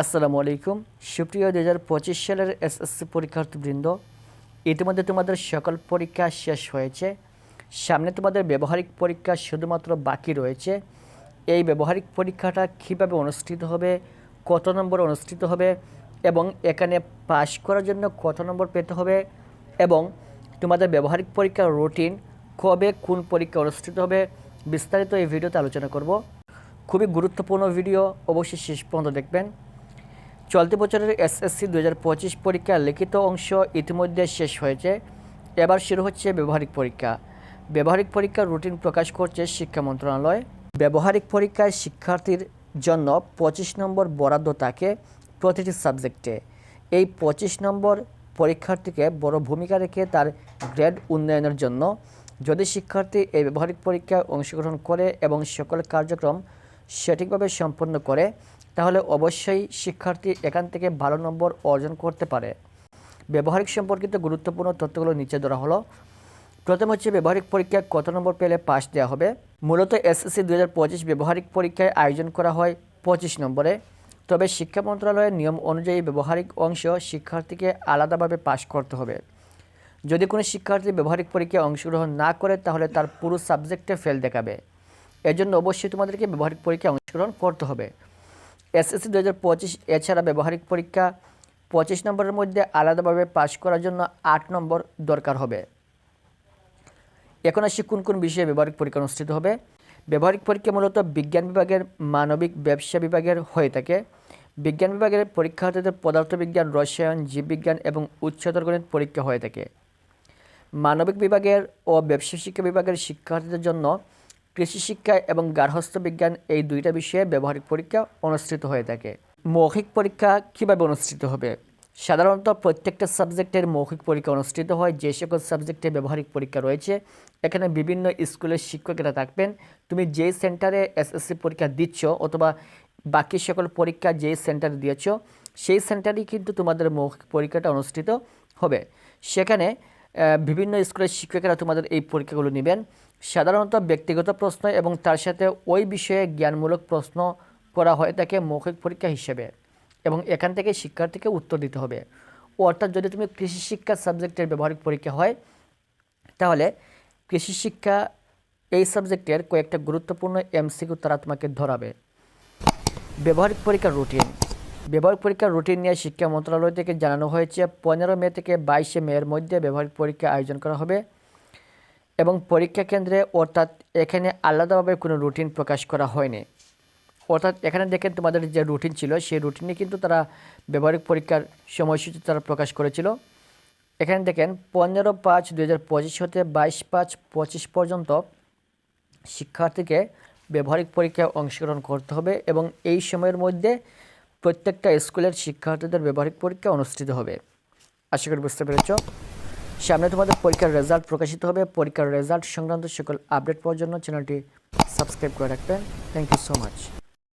আসসালামু আলাইকুম। সুপ্রিয় দু হাজার পঁচিশ সালের এসএসসি পরীক্ষার্থীবৃন্দ, ইতিমধ্যে তোমাদের সকল পরীক্ষা শেষ হয়েছে। সামনে তোমাদের ব্যবহারিক পরীক্ষা শুধুমাত্র বাকি রয়েছে। এই ব্যবহারিক পরীক্ষাটা কীভাবে অনুষ্ঠিত হবে, কত নম্বর অনুষ্ঠিত হবে এবং এখানে পাশ করার জন্য কত নম্বর পেতে হবে এবং তোমাদের ব্যবহারিক পরীক্ষার রুটিন কবে কোন পরীক্ষা অনুষ্ঠিত হবে বিস্তারিত এই ভিডিওতে আলোচনা করব। খুবই গুরুত্বপূর্ণ ভিডিও, অবশ্যই শেষ পর্যন্ত দেখবেন। চলতি বছরের এসএসসি দু হাজার পঁচিশ পরীক্ষার লিখিত অংশ ইতিমধ্যে শেষ হয়েছে। এবার শুরু হচ্ছে ব্যবহারিক পরীক্ষা। ব্যবহারিক পরীক্ষার রুটিন প্রকাশ করছে শিক্ষা মন্ত্রণালয়। ব্যবহারিক পরীক্ষায় শিক্ষার্থীর জন্য পঁচিশ নম্বর বরাদ্দ থাকে প্রতিটি সাবজেক্টে। এই পঁচিশ নম্বর পরীক্ষার্থীকে বড় ভূমিকা রেখে তার গ্রেড উন্নয়নের জন্য যদি শিক্ষার্থী এই ব্যবহারিক পরীক্ষায় অংশগ্রহণ করে এবং সকল কার্যক্রম সঠিকভাবে সম্পন্ন করে তাহলে অবশ্যই শিক্ষার্থী এখান থেকে ভালো নম্বর অর্জন করতে পারে। ব্যবহারিক সম্পর্কিত গুরুত্বপূর্ণ তথ্যগুলো নিচে ধরা হলো। প্রথম হচ্ছে ব্যবহারিক পরীক্ষায় কত নম্বর পেলে পাস দেওয়া হবে? মূলত এসএসসি দু হাজার পঁচিশ ব্যবহারিক পরীক্ষায় আয়োজন করা হয় পঁচিশ নম্বরে। তবে শিক্ষা মন্ত্রণালয়ের নিয়ম অনুযায়ী ব্যবহারিক অংশ শিক্ষার্থীকে আলাদাভাবে পাশ করতে হবে। যদি কোনো শিক্ষার্থী ব্যবহারিক পরীক্ষায় অংশগ্রহণ না করে, তাহলে তার পুরো সাবজেক্টে ফেল দেখাবে। এজন্য অবশ্যই তোমাদেরকে ব্যবহারিক পরীক্ষায় অংশগ্রহণ করতে হবে। এসএসসি দু হাজার পঁচিশ এছাড়া ব্যবহারিক পরীক্ষা পঁচিশ নম্বরের মধ্যে আলাদাভাবে পাশ করার জন্য আট নম্বর দরকার হবে। এখন আসি কোন কোন বিষয়ে ব্যবহারিক পরীক্ষা অনুষ্ঠিত হবে। ব্যবহারিক পরীক্ষা মূলত বিজ্ঞান বিভাগের, মানবিক, ব্যবসা বিভাগের হয়ে থাকে। বিজ্ঞান বিভাগের পরীক্ষার্থীদের পদার্থবিজ্ঞান, রসায়ন, জীববিজ্ঞান এবং উচ্চতর গণিত পরীক্ষা হয়ে থাকে। মানবিক বিভাগের ও ব্যবসা শিক্ষা বিভাগের শিক্ষার্থীদের জন্য কৃষি শিক্ষা এবং গার্হস্থ্য বিজ্ঞান এই দুইটা বিষয়ে ব্যবহারিক পরীক্ষা অনুষ্ঠিত হয়ে থাকে। মৌখিক পরীক্ষা কীভাবে অনুষ্ঠিত হবে? সাধারণত প্রত্যেকটা সাবজেক্টের মৌখিক পরীক্ষা অনুষ্ঠিত হয়, যে সকল সাবজেক্টে ব্যবহারিক পরীক্ষা রয়েছে। এখানে বিভিন্ন স্কুলের শিক্ষকেরা থাকবেন। তুমি যেই সেন্টারে এসএসসি পরীক্ষা দিচ্ছ অথবা বাকি সকল পরীক্ষা যেই সেন্টারে দিয়েছ, সেই সেন্টারেই কিন্তু তোমাদের মৌখিক পরীক্ষাটা অনুষ্ঠিত হবে। সেখানে বিভিন্ন স্কুলের শিক্ষকেরা তোমাদের এই পরীক্ষাগুলো নেবেন। সাধারণত ব্যক্তিগত প্রশ্ন এবং তার সাথে ওই বিষয়ে জ্ঞানমূলক প্রশ্ন করা হয়ে থাকে মৌখিক পরীক্ষা হিসেবে এবং এখান থেকে শিক্ষার্থীকে উত্তর দিতে হবে। অর্থাৎ যদি তুমি কৃষি শিক্ষা সাবজেক্টের ব্যবহারিক পরীক্ষা হয়, তাহলে কৃষি শিক্ষা এই সাবজেক্টের কয়েকটা গুরুত্বপূর্ণ এমসিকিউ তারা তোমাকে ধরাবে। ব্যবহারিক পরীক্ষার রুটিন। ব্যবহারিক পরীক্ষার রুটিন নিয়ে শিক্ষা মন্ত্রণালয় থেকে জানানো হয়েছে, পনেরো মে থেকে বাইশে মের মধ্যে ব্যবহারিক পরীক্ষা আয়োজন করা হবে। এবং পরীক্ষা কেন্দ্রে অর্থাৎ এখানে আলাদাভাবে কোনো রুটিন প্রকাশ করা হয়নি। অর্থাৎ এখানে দেখেন তোমাদের যে রুটিন ছিল, সেই রুটিনে কিন্তু তারা ব্যবহারিক পরীক্ষার সময়সূচি তারা প্রকাশ করেছিল। এখানে দেখেন, পনেরো পাঁচ দু হাজার পঁচিশ হতে বাইশ পাঁচ পঁচিশ পর্যন্ত শিক্ষার্থীকে ব্যবহারিক পরীক্ষায় অংশগ্রহণ করতে হবে এবং এই সময়ের মধ্যে প্রত্যেকটা স্কুলের শিক্ষার্থীদের ব্যবহারিক পরীক্ষা অনুষ্ঠিত হবে। আশা করি বুঝতে পেরেছ। সামনে তোমাদের পরীক্ষার রেজাল্ট প্রকাশিত হবে। পরীক্ষার রেজাল্ট সংক্রান্ত সকল আপডেট পাওয়ার জন্য চ্যানেলটি সাবস্ক্রাইব করে রাখবেন। Thank you so much